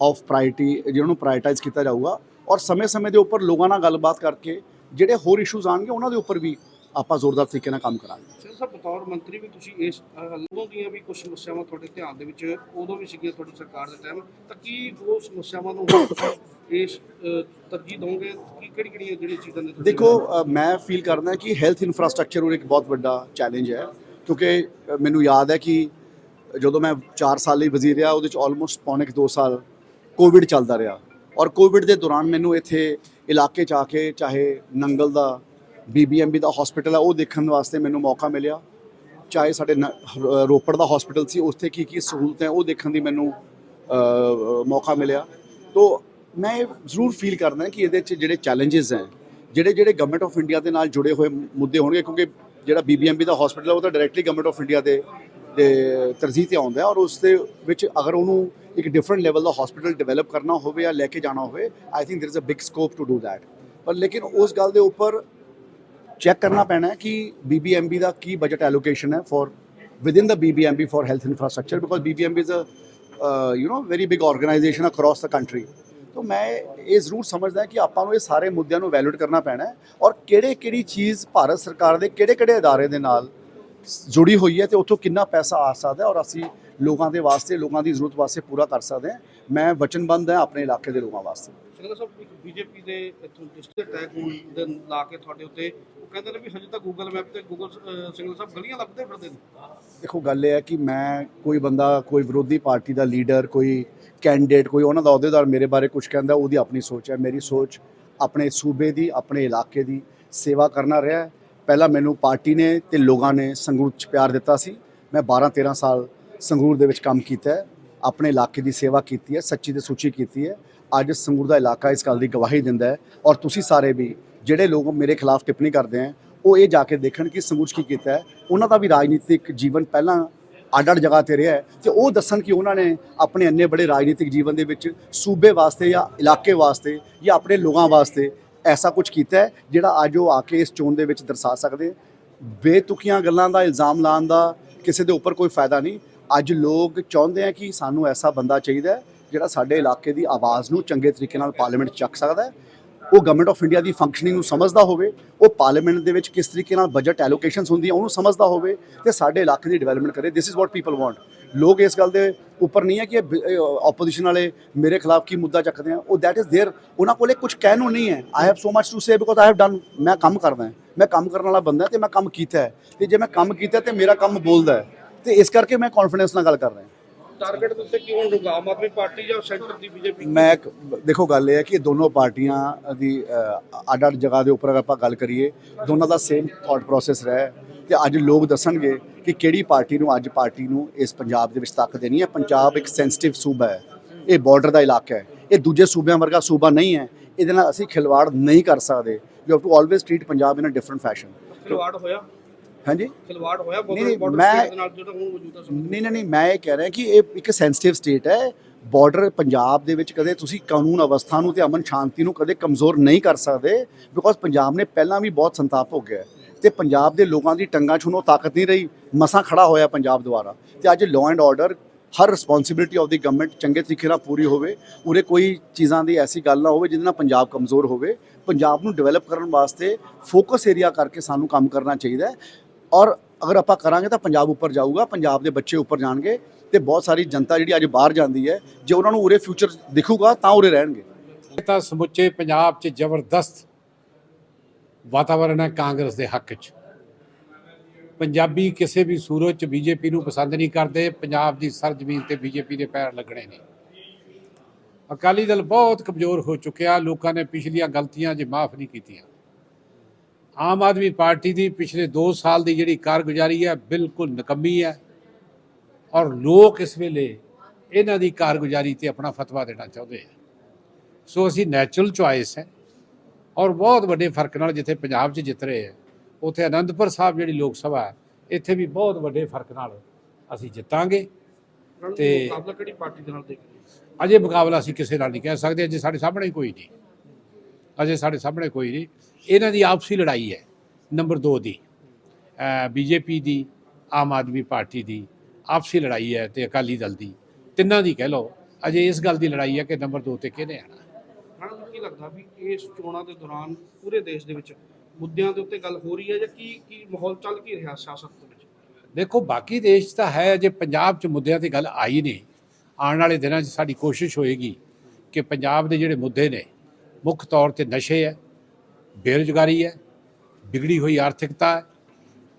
ਆਫ ਪ੍ਰਾਇੋਰਟੀ ਜਿਹਨਾਂ ਨੂੰ ਪ੍ਰਾਇੋਰਟਾਈਜ਼ ਕੀਤਾ ਜਾਊਗਾ। ਔਰ ਸਮੇਂ-ਸਮੇਂ ਦੇ ਉੱਪਰ ਲੋਕਾਂ ਨਾਲ ਗੱਲਬਾਤ ਕਰਕੇ ਜਿਹੜੇ ਹੋਰ ਇਸ਼ੂਜ਼ ਆਣਗੇ ਉਹਨਾਂ ਦੇ ਉੱਪਰ ਵੀ ਆਪਾਂ ਜ਼ੋਰਦਾਰ ਤਰੀਕੇ ਨਾਲ ਕੰਮ ਕਰਾਂਗੇ। ਸਰ ਸਾਹਿਬ ਬਤੌਰ ਮੰਤਰੀ ਵੀ ਤੁਸੀਂ ਇਸ ਉਦੋਂ ਦੀਆਂ ਵੀ ਕੁਝ ਸਮੱਸਿਆਵਾਂ ਤੁਹਾਡੇ ਧਿਆਨ ਦੇ ਵਿੱਚ ਉਦੋਂ ਵੀ ਸੀਗੀਆਂ ਤੁਹਾਡੀ ਸਰਕਾਰ ਦੇ ਟਾਈਮ ਤਾਂ ਕੀ ਉਹ ਸਮੱਸਿਆਵਾਂ ਨੂੰ ਇਸ ਤਰਜੀਹ ਦੋਗੇ ਕੀ ਕਿਹੜੀ ਕਿਹੜੀਆਂ ਜਿਹੜੀਆਂ ਚੀਜ਼ਾਂ ਤੁਸੀਂ ਦੇਖੋ ਮੈਂ ਫੀਲ ਕਰਦਾ ਕਿ ਹੈਲਥ ਇਨਫਰਾਸਟ੍ਰਕਚਰ ਉਹ ਇੱਕ ਬਹੁਤ ਵੱਡਾ ਚੈਲੰਜ ਹੈ। ਕਿਉਂਕਿ ਮੈਨੂੰ ਯਾਦ ਹੈ ਕਿ ਜਦੋਂ ਮੈਂ 4 ਸਾਲ ਲਈ ਵਜ਼ੀਰ ਰਿਹਾ, ਉਹਦੇ ਚ ਆਲਮੋਸਟ ਪੌਣੇ ਕੁ 2 ਸਾਲ ਕੋਵਿਡ ਚੱਲਦਾ ਰਿਹਾ। ਔਰ ਕੋਵਿਡ ਦੇ ਦੌਰਾਨ ਮੈਨੂੰ ਇੱਥੇ ਇਲਾਕੇ ਚ ਆ ਕੇ ਚਾਹੇ ਨੰਗਲ ਦਾ ਬੀਬੀਐਮਬੀ ਦਾ ਹਸਪੀਟਲ ਹੈ ਉਹ ਦੇਖਣ ਵਾਸਤੇ ਮੈਨੂੰ ਮੌਕਾ ਮਿਲਿਆ। ਚਾਹੇ ਸਾਡੇ ਨ- ਰੋਪੜ ਦਾ ਹਸਪੀਟਲ ਸੀ, ਉੱਥੇ ਕੀ ਕੀ ਸਹੂਲਤਾਂ ਹੈ ਉਹ ਦੇਖਣ ਦੀ ਮੈਨੂੰ ਮੌਕਾ ਮਿਲਿਆ। ਤੋਂ ਮੈਂ ਇਹ ਜ਼ਰੂਰ ਫੀਲ ਕਰਦਾ ਕਿ ਇਹਦੇ 'ਚ ਜਿਹੜੇ ਚੈਲੰਜਸ ਹੈ, ਜਿਹੜੇ ਜਿਹੜੇ ਗਵਰਨਮੈਂਟ ਆਫ ਇੰਡੀਆ ਦੇ ਨਾਲ ਜੁੜੇ ਹੋਏ ਮੁੱਦੇ ਹੋਣਗੇ, ਕਿਉਂਕਿ ਜਿਹੜਾ ਬੀਬੀਐਮਬੀ ਦਾ ਹਸਪੀਟਲ ਹੈ ਉਹ ਤਾਂ ਡਾਇਰੈਕਟਲੀ ਗਵਰਨਮੈਂਟ ਆਫ ਇੰਡੀਆ ਦੇ ਦੇ ਤਰਜੀਹ ਤੇ ਆਉਂਦਾ ਔਰ ਉਸ ਦੇ ਵਿੱਚ ਅਗਰ ਉਹਨੂੰ ਇੱਕ ਡਿਫਰੈਂਟ ਲੈਵਲ ਦਾ ਹਸਪੀਟਲ ਡਿਵੈਲਪ ਕਰਨਾ ਹੋਵੇ ਜਾਂ ਲੈ ਕੇ ਜਾਣਾ ਹੋਵੇ I think there is a big scope to do that ਪਰ ਲੇਕਿਨ ਉਸ ਗੱਲ ਦੇ ਉੱਪਰ ਚੈੱਕ ਕਰਨਾ ਪੈਣਾ ਹੈ ਕਿ ਬੀਬੀਐਮਬੀ ਦਾ ਕੀ ਬਜਟ ਐਲੋਕੇਸ਼ਨ ਹੈ for within the BBMB for health infrastructure, because BBMB is is a you know very big organization across the country ਤੋ ਮੈਂ ਇਹ ਜ਼ਰੂਰ ਸਮਝਦਾ ਕਿ ਆਪਾਂ ਨੂੰ ਇਹ ਸਾਰੇ ਮੁੱਦਿਆਂ ਨੂੰ ਵੈਲਿਊਟ ਕਰਨਾ ਪੈਣਾ ਹੈ ਔਰ ਕਿਹੜੇ ਕਿਹੜੀ ਚੀਜ਼ ਭਾਰਤ ਸਰਕਾਰ ਦੇ ਕਿਹੜੇ ਕਿਹੜੇ ادارے ਦੇ ਨਾਲ ਜੁੜੀ ਹੋਈ ਹੈ ਤੇ ਉੱਥੋਂ ਕਿੰਨਾ ਪੈਸਾ ਆ ਸਕਦਾ ਔਰ ਅਸੀਂ ਲੋਕਾਂ ਦੇ ਵਾਸਤੇ ਲੋਕਾਂ ਦੀ ਜ਼ਰੂਰਤ ਵਾਸਤੇ ਪੂਰਾ ਕਰ ਸਕਦੇ ਹਾਂ। ਮੈਂ ਵਚਨਬੰਦ ਹਾਂ ਆਪਣੇ ਇਲਾਕੇ ਦੇ ਲੋਕਾਂ ਵਾਸਤੇ। ਸਿੰਘਲਾ ਸਾਹਿਬ ਇੱਕ ਬੀਜੇਪੀ ਦੇ ਇੱਥੋਂ ਡਿਸਟ੍ਰਿਕਟ ਅਟੈਕ ਹੋਣ ਦੇ ਲਾ ਕੇ ਤੁਹਾਡੇ ਉੱਤੇ ਉਹ ਕਹਿੰਦੇ ਨੇ ਵੀ ਹਜੇ ਤਾਂ ਗੂਗਲ ਮੈਪ ਤੇ ਗੂਗਲ ਸਿੰਘਲਾ ਸਾਹਿਬ ਗਲੀਆਂ ਲੱਭਦੇ ਫਿਰਦੇ ਨੇ। ਦੇਖੋ ਗੱਲ ਇਹ ਹੈ ਕਿ ਮੈਂ ਕੋਈ ਬੰਦਾ ਕੋਈ ਵਿਰੋਧੀ ਪਾਰਟੀ ਦਾ ਲੀਡਰ ਕੋਈ ਕੈਂਡੀਡੇਟ ਕੋਈ ਉਹਨਾਂ ਦਾ ਅਹੁਦੇਦਾਰ ਮੇਰੇ ਬਾਰੇ ਕੁਝ ਕਹਿੰਦਾ ਉਹਦੀ ਆਪਣੀ ਸੋਚ ਹੈ। ਮੇਰੀ ਸੋਚ ਆਪਣੇ ਸੂਬੇ ਦੀ ਆਪਣੇ ਇਲਾਕੇ ਦੀ ਸੇਵਾ ਕਰਨਾ ਰਿਹਾ ਹੈ। ਪਹਿਲਾਂ ਮੈਨੂੰ ਪਾਰਟੀ ਨੇ ਤੇ ਲੋਕਾਂ ਨੇ ਸੰਗਰੂਰ 'ਚ ਪਿਆਰ ਦਿੱਤਾ ਸੀ। ਮੈਂ 12 13 ਸਾਲ ਸੰਗਰੂਰ ਦੇ ਵਿੱਚ ਕੰਮ ਕੀਤਾ ਹੈ। ਆਪਣੇ ਇਲਾਕੇ ਦੀ ਸੇਵਾ ਕੀਤੀ ਹੈ, ਸੱਚੀ ਤੇ ਸੁੱਚੀ ਕੀਤੀ ਹੈ। ਅੱਜ ਸੰਗਰੂਰ ਦਾ ਇਲਾਕਾ ਇਸ ਗੱਲ ਦੀ ਗਵਾਹੀ ਦਿੰਦਾ ਹੈ ਔਰ ਤੁਸੀਂ ਸਾਰੇ ਵੀ ਜਿਹੜੇ ਲੋਕ ਮੇਰੇ ਖਿਲਾਫ ਟਿੱਪਣੀ ਕਰਦੇ ਹੈ, ਉਹ ਇਹ ਜਾ ਕੇ ਦੇਖਣ ਕਿ ਸੰਗਰੂਰ ਕੀ ਕੀਤਾ ਹੈ। ਉਹਨਾਂ ਦਾ ਵੀ ਰਾਜਨੀਤਿਕ ਜੀਵਨ ਪਹਿਲਾਂ ਅੱਡ-ਅੱਡ ਜਗ੍ਹਾ ਤੇ ਰਿਹਾ ਹੈ ਤੇ ਉਹ ਦੱਸਣ ਕਿ ਉਹਨਾਂ ਨੇ ਆਪਣੇ ਇੰਨੇ ਬੜੇ ਰਾਜਨੀਤਿਕ ਜੀਵਨ ਦੇ ਵਿੱਚ ਸੂਬੇ ਵਾਸਤੇ ਜਾਂ ਇਲਾਕੇ ਵਾਸਤੇ ਜਾਂ ਆਪਣੇ ਲੋਕਾਂ ਵਾਸਤੇ ਐਸਾ ਕੁਝ ਕੀਤਾ ਜਿਹੜਾ ਅੱਜ ਉਹ ਆ ਕੇ ਇਸ ਚੋਣ ਦੇ ਵਿੱਚ ਦਰਸਾ ਸਕਦੇ ਬੇਤੁਕੀਆਂ ਗੱਲਾਂ ਦਾ ਇਲਜ਼ਾਮ ਲਾਉਣ ਦਾ ਕਿਸੇ ਦੇ ਉੱਪਰ ਕੋਈ ਫਾਇਦਾ ਨਹੀਂ। ਅੱਜ ਲੋਕ ਚਾਹੁੰਦੇ ਆ ਕਿ ਸਾਨੂੰ ਐਸਾ ਬੰਦਾ ਚਾਹੀਦਾ ਜਿਹੜਾ ਸਾਡੇ ਇਲਾਕੇ ਦੀ ਆਵਾਜ਼ ਨੂੰ ਚੰਗੇ ਤਰੀਕੇ ਨਾਲ ਪਾਰਲੀਮੈਂਟ 'ਚ ਚੱਕ ਸਕਦਾ ਹੈ। ਉਹ ਗਵਰਨਮੈਂਟ ਆਫ ਇੰਡੀਆ ਦੀ ਫੰਕਸ਼ਨਿੰਗ ਨੂੰ ਸਮਝਦਾ ਹੋਵੇ, ਉਹ ਪਾਰਲੀਮੈਂਟ ਦੇ ਵਿੱਚ ਕਿਸ ਤਰੀਕੇ ਨਾਲ ਬਜਟ ਐਲੋਕੇਸ਼ਨਸ ਹੁੰਦੀਆਂ ਉਹਨੂੰ ਸਮਝਦਾ ਹੋਵੇ ਤੇ ਸਾਡੇ ਇਲਾਕੇ ਦੀ ਡਿਵੈਲਪਮੈਂਟ ਕਰੇ। This is what people want ਲੋਕ ਇਸ ਗੱਲ ਦੇ ਉੱਪਰ ਨਹੀਂ ਹੈ ਕਿ ਆਪੋਜੀਸ਼ਨ ਵਾਲੇ ਮੇਰੇ ਖਿਲਾਫ ਕੀ ਮੁੱਦਾ ਚੱਕਦੇ ਆ ਉਹ ਦੈਟ ਇਜ਼ देयर ਉਹਨਾਂ ਕੋਲੇ ਕੁਝ ਕਹਿਣ ਨੂੰ ਨਹੀਂ ਹੈ I have so much to say because I have done ਮੈਂ ਕੰਮ ਕਰਦਾ ਹਾਂ ਮੈਂ ਕੰਮ ਕਰਨ ਵਾਲਾ ਬੰਦਾ ਤੇ ਮੈਂ ਕੰਮ ਕੀਤਾ ਹੈ ਤੇ ਜੇ ਮੈਂ ਕੰਮ ਕੀਤਾ ਤੇ ਮੇਰਾ ਕੰਮ ਬੋਲਦਾ ਹੈ ਤੇ ਇਸ ਕਰਕੇ ਮੈਂ ਕੌਨਫੀਡੈਂਸ ਨਾਲ ਗੱਲ ਕਰ ਰਿਹਾ ਟਾਰਗੇਟ ਦੇ ਉੱਤੇ ਕਿਉਂ ਹੋਊਗਾ ਆਮ ਆਦਮੀ ਪਾਰਟੀ ਜਾਂ ਸੈਂਟਰ ਦੀ ਬੀਜੇਪੀ ਮੈਂ ਇੱਕ- ਦੇਖੋ ਗੱਲ ਇਹ ਹੈ ਕਿ ਦੋਨੋਂ ਪਾਰਟੀਆਂ ਦੀ ਅੱਡ ਅੱਡ ਜਗ੍ਹਾ ਦੇ ਉੱਪਰ ਅਗਰ ਆਪਾਂ ਗੱਲ ਕਰੀਏ ਦੋਨਾਂ ਦਾ ਸੇਮ ਥਾਟ ਪ੍ਰੋਸੈਸ ਰਿਹਾ ਤੇ ਅੱਜ ਲੋਕ ਦੱਸਣਗੇ ਕਿ ਕਿਹੜੀ ਪਾਰਟੀ ਨੂੰ ਅੱਜ ਪਾਰਟੀ ਨੂੰ ਇਸ ਪੰਜਾਬ ਦੇ ਵਿੱਚ ਤਾਕਤ ਦੇਣੀ ਹੈ। ਪੰਜਾਬ ਇੱਕ ਸੈਂਸਿਟਿਵ ਸੂਬਾ ਹੈ। ਇਹ ਬਾਰਡਰ ਦਾ ਇਲਾਕਾ ਹੈ। ਇਹ ਦੂਜੇ ਸੂਬਿਆਂ ਵਰਗਾ ਸੂਬਾ ਨਹੀਂ ਹੈ। ਇਹਦੇ ਨਾਲ ਅਸੀਂ ਖਿਲਵਾੜ ਨਹੀਂ ਕਰ ਸਕਦੇ। You have to always treat Punjab in a different fashion ਖਿਲਵਾੜ ਹੋਇਆ? ਹਾਂਜੀ? ਖਿਲਵਾੜ ਹੋਇਆ? ਬਾਰਡਰ ਦੇ ਨਾਲ ਜਿਹੜਾ ਹੁਣ ਮੌਜੂਦਾ ਨਹੀਂ ਨਹੀਂ ਮੈਂ ਇਹ ਕਹਿ ਰਿਹਾ ਕਿ ਇਹ ਇੱਕ ਸੈਂਸਿਟਿਵ ਸਟੇਟ ਹੈ। ਬਾਰਡਰ ਪੰਜਾਬ ਦੇ ਵਿੱਚ ਕਦੇ ਤੁਸੀਂ ਕਾਨੂੰਨ ਅਵਸਥਾ ਨੂੰ ਤੇ ਅਮਨ ਸ਼ਾਂਤੀ ਨੂੰ ਕਦੇ ਕਮਜ਼ੋਰ ਨਹੀਂ ਕਰ ਸਕਦੇ ਬਿਕੋਜ਼ ਪੰਜਾਬ ਨੇ ਪਹਿਲਾਂ ਵੀ ਬਹੁਤ ਸੰਤਾਪ ਭੋਗਿਆ ਹੈ ਤੇ ਪੰਜਾਬ ਦੇ ਲੋਕਾਂ ਦੀ ਟੰਗਾਂ 'ਚ ਹੁਣ ਉਹ ਤਾਕਤ ਨਹੀਂ ਰਹੀ, ਮਸਾਂ ਖੜਾ ਹੋਇਆ ਪੰਜਾਬ ਦੁਆਰਾ ਤੇ ਅੱਜ ਲਾਅ ਐਂਡ ਆਰਡਰ ਹਰ ਰਿਸਪੌਂਸਿਬਿਲਟੀ ਆਫ ਦੀ ਗਵਰਨਮੈਂਟ ਚੰਗੇ ਤਰੀਕੇ ਨਾਲ ਪੂਰੀ ਹੋਵੇ, ਉਰੇ ਕੋਈ ਚੀਜ਼ਾਂ ਦੀ ਐਸੀ ਗੱਲ ਨਾ ਹੋਵੇ ਜਿਹਦੇ ਨਾਲ ਪੰਜਾਬ ਕਮਜ਼ੋਰ ਹੋਵੇ, ਪੰਜਾਬ ਨੂੰ ਡਿਵੈਲਪ ਕਰਨ ਵਾਸਤੇ ਫੋਕਸ ਏਰੀਆ ਕਰਕੇ ਸਾਨੂੰ ਕੰਮ ਕਰਨਾ ਚਾਹੀਦਾ ਹੈ ਔਰ ਅਗਰ ਆਪਾਂ ਕਰਾਂਗੇ ਤਾਂ ਪੰਜਾਬ ਉੱਪਰ ਜਾਊਗਾ, ਪੰਜਾਬ ਦੇ ਬੱਚੇ ਉੱਪਰ ਜਾਣਗੇ ਤੇ ਬਹੁਤ ਸਾਰੀ ਜਨਤਾ ਜਿਹੜੀ ਅੱਜ ਬਾਹਰ ਜਾਂਦੀ ਹੈ, ਜੇ ਉਹਨਾਂ ਨੂੰ ਉਰੇ ਫਿਊਚਰ ਦਿਖੂਗਾ ਤਾਂ ਉਰੇ ਰਹਿਣਗੇ। ਇਹ ਤਾਂ ਸਮੁੱਚੇ ਪੰਜਾਬ 'ਚ ਜ਼ਬਰਦਸਤ ਵਾਤਾਵਰਣ ਹੈ ਕਾਂਗਰਸ ਦੇ ਹੱਕ 'ਚ। ਪੰਜਾਬੀ ਕਿਸੇ ਵੀ ਸੂਰਤ 'ਚ ਬੀਜੇਪੀ ਨੂੰ ਪਸੰਦ ਨਹੀਂ ਕਰਦੇ, ਪੰਜਾਬ ਦੀ ਸਰ ਜ਼ਮੀਨ ਤੇ ਬੀਜੇਪੀ ਦੇ ਪੈਰ ਲੱਗਣੇ ਨੇ। ਅਕਾਲੀ ਦਲ ਬਹੁਤ ਕਮਜ਼ੋਰ ਹੋ ਚੁੱਕਿਆ, ਲੋਕਾਂ ਨੇ ਪਿਛਲੀਆਂ ਗਲਤੀਆਂ ਜੇ ਮਾਫ ਨਹੀਂ ਕੀਤੀਆਂ। ਆਮ ਆਦਮੀ ਪਾਰਟੀ ਦੀ ਪਿਛਲੇ 2 ਸਾਲ ਦੀ ਜਿਹੜੀ ਕਾਰਗੁਜ਼ਾਰੀ ਹੈ, ਬਿਲਕੁਲ ਨਕੰਮੀ ਹੈ। ਔਰ ਲੋਕ ਇਸ ਵੇਲੇ ਇਹਨਾਂ ਦੀ ਕਾਰਗੁਜ਼ਾਰੀ ਤੇ ਆਪਣਾ ਫਤਵਾ ਦੇਣਾ ਚਾਹੁੰਦੇ ਆ। ਸੋ ਅਸੀਂ ਨੈਚੁਰਲ ਚੁਆਇਸ ਹੈ ਔਰ ਬਹੁਤ ਵੱਡੇ ਫ਼ਰਕ ਨਾਲ ਜਿੱਥੇ ਪੰਜਾਬ 'ਚ ਜਿੱਤ ਰਹੇ ਹੈ ਉੱਥੇ ਅਨੰਦਪੁਰ ਸਾਹਿਬ ਜਿਹੜੀ ਲੋਕ ਸਭਾ ਇੱਥੇ ਵੀ ਬਹੁਤ ਵੱਡੇ ਫ਼ਰਕ ਨਾਲ ਅਸੀਂ ਜਿੱਤਾਂਗੇ ਤੇ ਤੇ- ਮੁਕਾਬਲਾ ਕਿਹੜੀ ਪਾਰਟੀ ਦੇ ਨਾਲ ਦੇਖ ਰਹੇ ਹੋ? ਅਜੇ ਮੁਕਾਬਲਾ ਅਸੀਂ ਕਿਸੇ ਨਾਲ ਨਹੀਂ ਕਹਿ ਸਕਦੇ ਅਜੇ ਸਾਡੇ ਸਾਹਮਣੇ ਕੋਈ ਨਹੀਂ। ਅਜੇ ਸਾਡੇ ਸਾਹਮਣੇ ਕੋਈ ਨਹੀਂ। ਇਹਨਾਂ ਦੀ ਆਪਸੀ ਲੜਾਈ ਹੈ ਨੰਬਰ 2 ਦੀ ਬੀਜੇਪੀ ਦੀ ਆਮ ਆਦਮੀ ਪਾਰਟੀ ਦੀ ਆਪਸੀ ਲੜਾਈ ਹੈ ਤੇ ਅਕਾਲੀ ਦਲ ਦੀ। ਤਿੰਨਾਂ ਦੀ ਕਹਿ ਲਓ ਅਜੇ ਇਸ ਗੱਲ ਦੀ ਲੜਾਈ ਹੈ ਕਿ ਨੰਬਰ 2 ਤੇ ਕਿਹਨੇ ਆਣਾ ਜੀ ਕੀ ਲੱਗਦਾ ਵੀ ਇਸ ਚੋਣਾਂ ਦੇ ਦੌਰਾਨ ਪੂਰੇ ਦੇਸ਼ ਦੇ ਵਿੱਚ ਮੁੱਦਿਆਂ ਦੇ ਉੱਤੇ ਗੱਲ ਹੋ ਰਹੀ ਹੈ ਜਾਂ ਕੀ ਕੀ ਮਾਹੌਲ ਚੱਲ ਕੀ ਰਿਹਾ ਸਿਆਸਤ ਦੇ ਵਿੱਚ? ਦੇਖੋ ਬਾਕੀ ਦੇਸ਼ ਤਾਂ ਹੈ ਜੇ ਪੰਜਾਬ 'ਚ ਮੁੱਦਿਆਂ ਤੇ ਗੱਲ ਆਈ ਨਹੀਂ ਆਉਣ ਵਾਲੇ ਦਿਨਾਂ 'ਚ ਸਾਡੀ ਕੋਸ਼ਿਸ਼ ਹੋਏਗੀ ਕਿ ਪੰਜਾਬ ਦੇ ਜਿਹੜੇ ਮੁੱਦੇ ਨੇ ਮੁੱਖ ਤੌਰ ਤੇ ਨਸ਼ੇ ਹੈ ਬੇਰੁਜ਼ਗਾਰੀ ਹੈ ਵਿਗੜੀ ਹੋਈ ਆਰਥਿਕਤਾ ਹੈ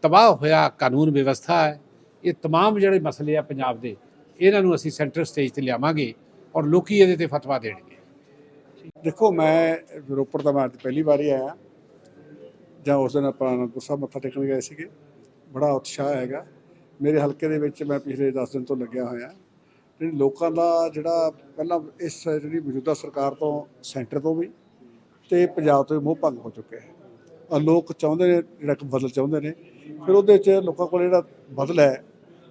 ਤਬਾਹ ਹੋਇਆ ਕਾਨੂੰਨ ਵਿਵਸਥਾ ਹੈ ਇਹ तमाम ਜਿਹੜੇ ਮਸਲੇ ਆ ਪੰਜਾਬ ਦੇ ਇਹਨਾਂ ਨੂੰ ਅਸੀਂ ਸੈਂਟਰ ਸਟੇਜ ਤੇ ਲਿਆਵਾਂਗੇ ਔਰ ਲੋਕੀ ਇਹਦੇ ਤੇ ਫਤਵਾ ਦੇਣਗੇ ਦੇਖੋ ਮੈਂ ਰੋਪੜ ਦਾ ਮੈਂ ਅੱਜ ਪਹਿਲੀ ਵਾਰੀ ਆਇਆ ਜਾਂ ਉਸ ਦਿਨ ਆਪਾਂ ਅਨੰਦਪੁਰ ਸਾਹਿਬ ਮੱਥਾ ਟੇਕਣ ਗਏ ਸੀਗੇ ਬੜਾ ਉਤਸ਼ਾਹ ਹੈਗਾ ਮੇਰੇ ਹਲਕੇ ਦੇ ਵਿੱਚ ਮੈਂ ਪਿਛਲੇ 10 ਦਿਨ ਤੋਂ ਲੱਗਿਆ ਹੋਇਆ ਜਿਹੜੀ ਲੋਕਾਂ ਦਾ ਜਿਹੜਾ ਪਹਿਲਾਂ ਇਸ ਜਿਹੜੀ ਮੌਜੂਦਾ ਸਰਕਾਰ ਤੋਂ ਸੈਂਟਰ ਤੋਂ ਵੀ ਤੇ ਪੰਜਾਬ ਤੋਂ ਵੀ ਮੋਹ ਭੰਗ ਹੋ ਚੁੱਕਿਆ ਹੈ ਔਰ ਲੋਕ ਚਾਹੁੰਦੇ ਨੇ ਜਿਹੜਾ ਕਿ ਬਦਲ ਚਾਹੁੰਦੇ ਨੇ ਫਿਰ ਉਹਦੇ ਵਿੱਚ ਲੋਕਾਂ ਕੋਲ ਜਿਹੜਾ ਬਦਲ ਹੈ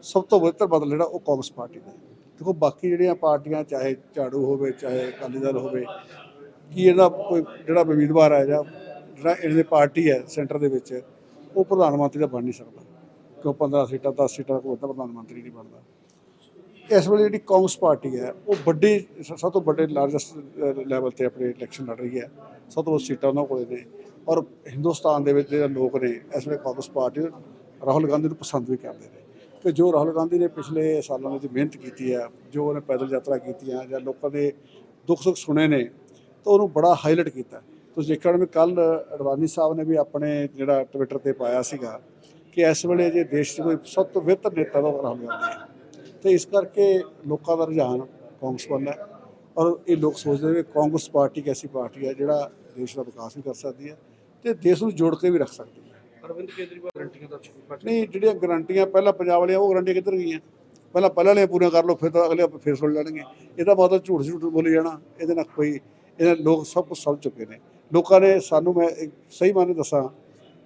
ਸਭ ਤੋਂ ਬਿਹਤਰ ਬਦਲ ਜਿਹੜਾ ਉਹ ਕਾਂਗਰਸ ਪਾਰਟੀ ਦਾ ਦੇਖੋ, ਬਾਕੀ ਜਿਹੜੀਆਂ ਪਾਰਟੀਆਂ, ਚਾਹੇ ਝਾੜੂ ਹੋਵੇ, ਚਾਹੇ ਅਕਾਲੀ ਦਲ ਹੋਵੇ, ਕੀ ਇਹਦਾ ਕੋਈ ਜਿਹੜਾ ਉਮੀਦਵਾਰ ਹੈ ਜਾਂ ਜਿਹੜਾ ਇਹਦੇ ਪਾਰਟੀ ਹੈ ਸੈਂਟਰ ਦੇ ਵਿੱਚ, ਉਹ ਪ੍ਰਧਾਨ ਮੰਤਰੀ ਦਾ ਬਣ ਨਹੀਂ ਸਕਦਾ। ਕਿਉਂ 15 ਸੀਟਾਂ 10 ਸੀਟਾਂ ਕੋਈ ਤਾਂ ਪ੍ਰਧਾਨ ਮੰਤਰੀ ਨਹੀਂ ਬਣਦਾ। ਇਸ ਵੇਲੇ ਜਿਹੜੀ ਕਾਂਗਰਸ ਪਾਰਟੀ ਹੈ, ਉਹ ਵੱਡੀ ਸਭ ਤੋਂ ਵੱਡੇ ਲਾਰਜੈਸਟ ਲੈਵਲ ਤੇ ਆਪਣੇ ਇਲੈਕਸ਼ਨ ਲੜ ਰਹੀ ਹੈ। ਸਭ ਤੋਂ ਵੱਧ ਸੀਟਾਂ ਉਹਨਾਂ ਕੋਲੇ ਨੇ। ਔਰ ਹਿੰਦੁਸਤਾਨ ਦੇ ਵਿੱਚ ਜਿਹੜੇ ਲੋਕ ਨੇ, ਇਸ ਵੇਲੇ ਕਾਂਗਰਸ ਪਾਰਟੀ ਰਾਹੁਲ ਗਾਂਧੀ ਨੂੰ ਪਸੰਦ ਵੀ ਕਰਦੇ ਨੇ। ਕਿ ਜੋ ਰਾਹੁਲ ਗਾਂਧੀ ਨੇ ਪਿਛਲੇ ਸਾਲਾਂ ਵਿੱਚ ਮਿਹਨਤ ਕੀਤੀ ਹੈ, ਜੋ ਉਹਨੇ ਪੈਦਲ ਯਾਤਰਾ ਕੀਤੀ ਹੈ ਜਾਂ ਲੋਕਾਂ ਦੇ ਦੁੱਖ ਸੁੱਖ ਸੁਣੇ ਨੇ, ਤਾਂ ਉਹਨੂੰ ਬੜਾ ਹਾਈਲਾਈਟ ਕੀਤਾ ਤੁਸੀਂ ਦੇਖਿਆ ਹੋਣਾ ਵੀ ਕੱਲ ਅਡਵਾਨੀ ਸਾਹਿਬ ਨੇ ਵੀ ਆਪਣੇ ਜਿਹੜਾ ਟਵਿੱਟਰ ਤੇ ਪਾਇਆ ਸੀਗਾ ਕਿ ਇਸ ਵੇਲੇ ਜੇ ਦੇਸ਼ 'ਚ ਕੋਈ ਸਭ ਤੋਂ ਬਿਹਤਰ ਨੇਤਾ ਦਾ ਉਹ ਰਾਹੁਲ ਗਾਂਧੀ ਹੈ ਤੇ ਇਸ ਕਰਕੇ ਲੋਕਾਂ ਦਾ ਰੁਝਾਨ ਕਾਂਗਰਸ ਵੱਲ ਹੈ ਔਰ ਇਹ ਲੋਕ ਸੋਚਦੇ ਨੇ ਵੀ ਕਾਂਗਰਸ ਪਾਰਟੀ ਇੱਕ ਐਸੀ ਪਾਰਟੀ ਹੈ ਜਿਹੜਾ ਦੇਸ਼ ਦਾ ਵਿਕਾਸ ਵੀ ਕਰ ਸਕਦੀ ਹੈ ਤੇ ਦੇਸ਼ ਨੂੰ ਜੋੜ ਕੇ ਵੀ ਰੱਖ ਸਕਦੀ ਹੈ। ਅਰਵਿੰਦ ਕੇਜਰੀਵਾਲ ਗਰੰਟੀਆਂ ਦਾ ਛੂਟ ਨਹੀਂ, ਜਿਹੜੀਆਂ ਗਰੰਟੀਆਂ ਪਹਿਲਾਂ ਪੰਜਾਬ ਵਾਲੀਆਂ, ਉਹ ਗਰੰਟੀਆਂ ਕਿੱਧਰ ਗਈਆਂ? ਪਹਿਲਾਂ ਪਹਿਲਾਂ ਵਾਲੀਆਂ ਪੂਰੀਆਂ ਕਰ ਲਓ, ਫਿਰ ਤਾਂ ਅਗਲੇ ਫਿਰ ਸੁਣ ਲੈਣਗੇ। ਇਹਦਾ ਮਤਲਬ ਝੂਠ ਝੂਠ ਬੋਲੀ ਜਾਣਾ, ਇਹਦੇ ਨਾਲ ਕੋਈ ਇਹਨਾਂ ਲੋਕ ਸਭ ਕੁਝ ਸਮਝ ਚੁੱਕੇ ਨੇ। ਲੋਕਾਂ ਨੇ ਸਾਨੂੰ ਮੈਂ ਸਹੀ ਮਾਨੇ ਦੱਸਾਂ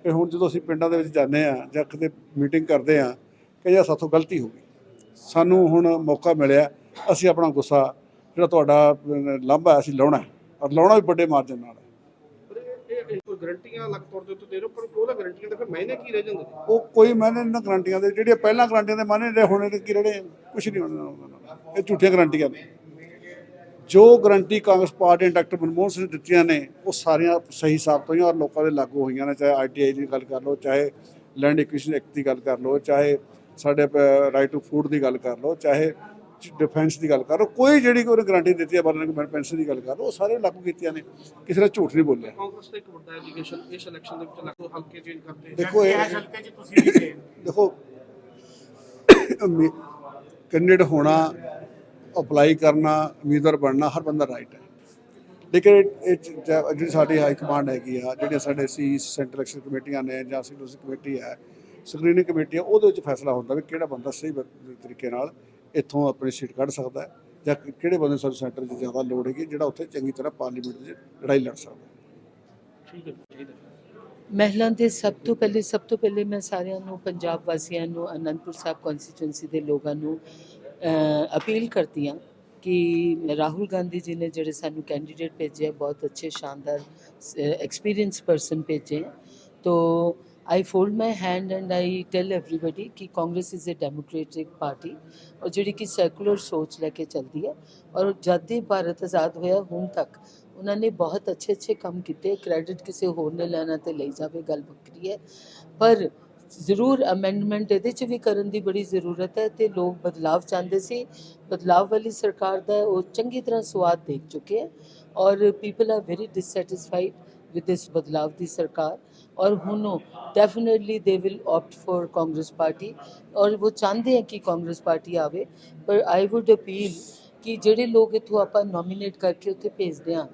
ਕਿ ਹੁਣ ਜਦੋਂ ਅਸੀਂ ਪਿੰਡਾਂ ਦੇ ਵਿੱਚ ਜਾਂਦੇ ਆ ਜਾਂ ਕਿਤੇ ਮੀਟਿੰਗ ਕਰਦੇ ਆ ਕਿ ਯਾਰ ਸਾਥੋਂ ਗਲਤੀ ਹੋ ਗਈ। ਸਾਨੂੰ ਹੁਣ ਮੌਕਾ ਮਿਲਿਆ, ਅਸੀਂ ਆਪਣਾ ਗੁੱਸਾ ਜਿਹੜਾ ਤੁਹਾਡਾ ਲਾਂਭਾ ਅਸੀਂ ਲਾਉਣਾ ਔਰ ਲਾਉਣਾ ਵੀ ਵੱਡੇ ਮਾਰਜਨ ਨਾਲ ਹੈ ਪਰ ਇਹ ਇਹ- ਇਹ ਕੋਈ ਗਰੰਟੀਆਂ ਲੱਗ ਤੌਰ ਦੇ ਉੱਤੇ ਦੇ ਰਹੇ ਹੋ ਪਰ ਉਹਦਾ ਗਰੰਟੀਆਂ ਦਾ ਫਿਰ ਮਾਇਨੇ ਕੀ ਰਹਿ ਜਾਂਦੇ ਨੇ ਉਹ ਕੋਈ ਮਾਇਨੇ ਨਹੀਂ ਗਰੰਟੀਆਂ ਦੇ, ਜਿਹੜੀਆਂ ਪਹਿਲਾਂ ਗਰੰਟੀਆਂ ਦੇ ਮਾਇਨੇ ਰਹੇ ਹੁਣ ਇਹਦੇ ਕੀ ਰਹੇ ਕੁਝ ਨਹੀਂ ਹੋਣਾ ਉਹਨਾਂ ਨਾਲ। ਇਹ ਝੂਠੀਆਂ ਗਰੰਟੀਆਂ ਨੇ ਜੋ ਗਰੰਟੀ ਕਾਂਗਰਸ ਪਾਰਟੀ ਨੇ ਡਾਕਟਰ ਮਨਮੋਹਨ ਸਿੰਘ ਦਿੱਤੀਆਂ ਨੇ, ਉਹ ਸਾਰੀਆਂ ਸਹੀ ਸਾਬਤ ਹੋਈਆਂ ਔਰ ਲੋਕਾਂ ਦੇ ਲਾਗੂ ਹੋਈਆਂ ਨੇ, ਚਾਹੇ ਆਰਟੀਆਈ ਦੀ ਗੱਲ ਕਰ ਲਓ, ਚਾਹੇ ਲੈਂਡ ਐਕੁਇਜ਼ੀਸ਼ਨ ਐਕਟ ਦੀ ਗੱਲ ਕਰ ਲਓ, ਚਾਹੇ ਸਾਡੇ ਰਾਈਟ ਟੂ ਫੂਡ ਦੀ ਗੱਲ ਕਰ ਲਓ, ਚਾਹੇ ਡਿਫੈਂਸ ਦੀ ਗੱਲ ਕਰ ਕੋਈ ਜਿਹੜੀ ਕੋਈ ਗਰੰਟੀ ਦਿੱਤੀ ਹੈ ਬਰਨ ਪੈਨਸ਼ਨ ਦੀ ਗੱਲ ਕਰ ਉਹ ਸਾਰੇ ਲਾਗੂ ਕੀਤੀਆਂ ਨੇ ਕਿਸੇ ਨੇ ਝੂਠ ਨਹੀਂ ਬੋਲਿਆ। ਕਾਂਗਰਸ ਦਾ ਇੱਕ ਵੱਡਾ ਐਲੀਗੇਸ਼ਨ ਇਸ ਇਲੈਕਸ਼ਨ ਦੇ ਵਿੱਚ ਲੱਗੋ ਹਲਕੇ ਚੇਂਜ ਕਰਦੇ ਦੇਖੋ ਇਹ ਇਸ ਹਲਕੇ 'ਚ ਤੁਸੀਂ ਵੀ ਗਏ ਦੇਖੋ ਕੈਂਡੀਡੇਟ ਹੋਣਾ ਅਪਲਾਈ ਕਰਨਾ ਉਮੀਦਵਾਰ ਬਣਨਾ ਹਰ ਬੰਦਾ ਰਾਈਟ ਹੈ। ਲੇਕਿਨ ਇਹ- ਜਿਹੜੀ ਸਾਡੀ ਹਾਈ ਕਮਾਂਡ ਹੈਗੀ ਆ ਜਿਹੜੀਆਂ ਸਾਡੇ ਸੀ ਸੈਂਟਰਲ ਇਲੈਕਸ਼ਨ ਕਮੇਟੀਆਂ ਨੇ ਜਾਂ ਸਿਕਿਉਰਿਟੀ ਕਮੇਟੀ ਹੈ ਸਕਰੀਨਿੰਗ ਕਮੇਟੀ ਹੈ ਉਹਦੇ ਵਿੱਚ ਫੈਸਲਾ ਹੁੰਦਾ ਵੀ ਕਿਹੜਾ ਬੰਦਾ ਸਹੀ ਤਰੀਕੇ ਨਾਲ ਇੱਥੋਂ ਆਪਣੀ ਸੀਟ ਕੱਢ ਸਕਦਾ ਹੈ ਜਾਂ ਕਿਹੜੇ ਬੰਦੇ ਸਾਨੂੰ ਸੈਂਟਰ 'ਚ ਜ਼ਿਆਦਾ ਲੋੜ ਹੈਗੀ ਜਿਹੜਾ ਉੱਥੇ ਚੰਗੀ ਤਰ੍ਹਾਂ ਪਾਰਲੀਮੈਂਟ 'ਚ ਲੜਾਈ ਲੜ ਸਕਦਾ ਠੀਕ ਹੈ ਚਾਹੀਦਾ ਮਹਿਲਾ ਦੇ ਸਭ ਤੋਂ ਪਹਿਲੇ ਸਭ ਤੋਂ ਪਹਿਲੇ ਮੈਂ ਸਾਰਿਆਂ ਨੂੰ ਪੰਜਾਬ ਵਾਸੀਆਂ ਨੂੰ ਅਨੰਦਪੁਰ ਸਾਹਿਬ ਕਨਸਟੀਚੁਐਂਸੀ ਦੇ ਲੋਕਾਂ ਨੂੰ ਅਪੀਲ ਕਰਦੀ ਹਾਂ ਕਿ ਰਾਹੁਲ ਗਾਂਧੀ ਜੀ ਨੇ ਜਿਹੜੇ ਸਾਨੂੰ ਕੈਂਡੀਡੇਟ ਭੇਜੇ ਹੈ, ਬਹੁਤ ਅੱਛੇ ਸ਼ਾਨਦਾਰ ਐਕਸਪੀਰੀਅੰਸ ਪਰਸਨ ਭੇਜੇ ਹੈ। ਤੋ I fold my hand and I tell everybody ਕਿ Congress is a democratic party ਔਰ ਜਿਹੜੀ ਕਿ ਸੈਕੂਲਰ ਸੋਚ ਲੈ ਕੇ ਚੱਲਦੀ ਹੈ ਔਰ ਜਦ ਹੀ ਭਾਰਤ ਆਜ਼ਾਦ ਹੋਇਆ ਹੁਣ ਤੱਕ ਉਹਨਾਂ ਨੇ ਬਹੁਤ ਅੱਛੇ ਅੱਛੇ ਕੰਮ ਕੀਤੇ ਕ੍ਰੈਡਿਟ ਕਿਸੇ ਹੋਰ ਨੇ ਲੈਣਾ ਤੇ ਲਈ ਜਾਵੇ ਗੱਲ ਬੱਕਰੀ ਹੈ ਪਰ ਜ਼ਰੂਰ ਅਮੈਂਡਮੈਂਟ ਇਹਦੇ 'ਚ ਵੀ ਕਰਨ ਦੀ ਬੜੀ ਜ਼ਰੂਰਤ ਹੈ ਤੇ ਲੋਕ ਬਦਲਾਅ ਚਾਹੁੰਦੇ ਸੀ ਬਦਲਾਅ ਵਾਲੀ ਸਰਕਾਰ ਦਾ ਉਹ ਚੰਗੀ ਤਰ੍ਹਾਂ ਸਵਾਦ ਦੇਖ ਚੁੱਕੇ ਹੈ ਔਰ people are very dissatisfied with this ਬਦਲਾਵ ਦੀ ਸਰਕਾਰ ਔਰ ਹੁਣ ਉਹ definitely they will opt for Congress party ਔਰ ਉਹ ਚਾਹੁੰਦੇ ਹੈ ਕਿ ਕਾਂਗਰਸ ਪਾਰਟੀ ਆਵੇ ਪਰ ਆਈ ਵੁੱਡ ਅਪੀਲ ਕਿ ਜਿਹੜੇ ਲੋਕ ਇੱਥੋਂ ਆਪਾਂ ਨੋਮੀਨੇਟ ਕਰਕੇ ਉੱਥੇ ਭੇਜਦੇ ਆ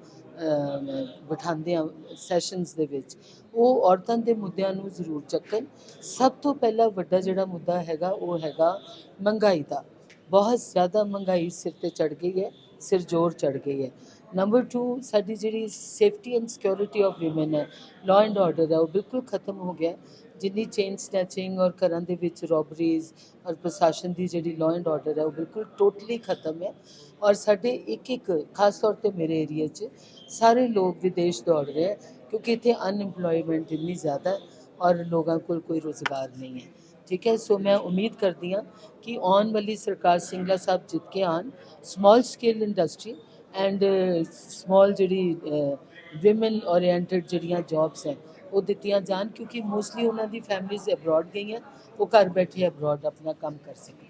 ਬਿਠਾਉਂਦੇ ਆ ਸੈਸ਼ਨਸ ਦੇ ਵਿੱਚ ਉਹ ਔਰਤਾਂ ਦੇ ਮੁੱਦਿਆਂ ਨੂੰ ਜ਼ਰੂਰ ਚੱਕਣ ਸਭ ਤੋਂ ਪਹਿਲਾ ਵੱਡਾ ਜਿਹੜਾ ਮੁੱਦਾ ਹੈਗਾ ਉਹ ਹੈਗਾ ਮਹਿੰਗਾਈ ਦਾ ਬਹੁਤ ਜ਼ਿਆਦਾ ਮਹਿੰਗਾਈ ਸਿਰ ਤੇ ਚੜ ਗਈ ਹੈ ਸਿਰ ਜੋਰ ਚੜ ਗਈ ਹੈ ਨੰਬਰ 2 ਸਾਡੀ ਜਿਹੜੀ safety and security of women ਹੈ ਲਾਅ ਐਂਡ ਆਰਡਰ ਹੈ, ਉਹ ਬਿਲਕੁਲ ਖਤਮ ਹੋ ਗਿਆ ਜਿੰਨੀ ਚੇਨ ਸਨੈਚਿੰਗ ਔਰ ਘਰਾਂ ਦੇ ਵਿੱਚ ਰੋਬਰੀਜ਼ ਔਰ ਪ੍ਰਸ਼ਾਸਨ ਦੀ ਜਿਹੜੀ ਲਾਅ ਐਂਡ ਆਰਡਰ ਹੈ, ਉਹ ਬਿਲਕੁਲ ਟੋਟਲੀ ਖਤਮ ਹੈ। ਔਰ ਸਾਡੇ ਇੱਕ ਇੱਕ, ਖਾਸ ਤੌਰ ਤੇ ਮੇਰੇ ਏਰੀਆ 'ਚ ਸਾਰੇ ਲੋਕ ਵਿਦੇਸ਼ ਦੌੜ ਰਹੇ ਹੈ, ਕਿਉਂਕਿ ਇੱਥੇ ਅਨਇੰਪਲੋਇਮੈਂਟ ਇੰਨੀ ਜ਼ਿਆਦਾ ਔਰ ਲੋਕਾਂ ਕੋਲ ਕੋਈ ਰੋਜ਼ਗਾਰ ਨਹੀਂ ਹੈ। ਠੀਕ ਹੈ, ਸੋ ਮੈਂ ਉਮੀਦ ਕਰਦੀ ਹਾਂ ਕਿ ਆਉਣ ਵਾਲੀ ਸਰਕਾਰ ਸਿੰਗਲਾ ਸਾਹਿਬ ਜਿੱਤ ਕੇ ਆਉਣ। Small scale industry and small uh, ਜਿਹੜੀ uh, ਵਿਮਨ ਓਰੀਐਂਟਡ ਜਿਹੜੀਆਂ ਜੌਬਸ ਹੈ, ਉਹ ਦਿੱਤੀਆਂ ਜਾਣ ਕਿਉਂਕਿ ਮੋਸਟਲੀ ਉਹਨਾਂ ਦੀ ਫੈਮਿਲੀਜ਼ ਅਬਰੋਡ ਗਈਆਂ, ਉਹ ਘਰ ਬੈਠੇ ਅਬਰੋਡ ਆਪਣਾ ਕੰਮ ਕਰ ਸਕਣ।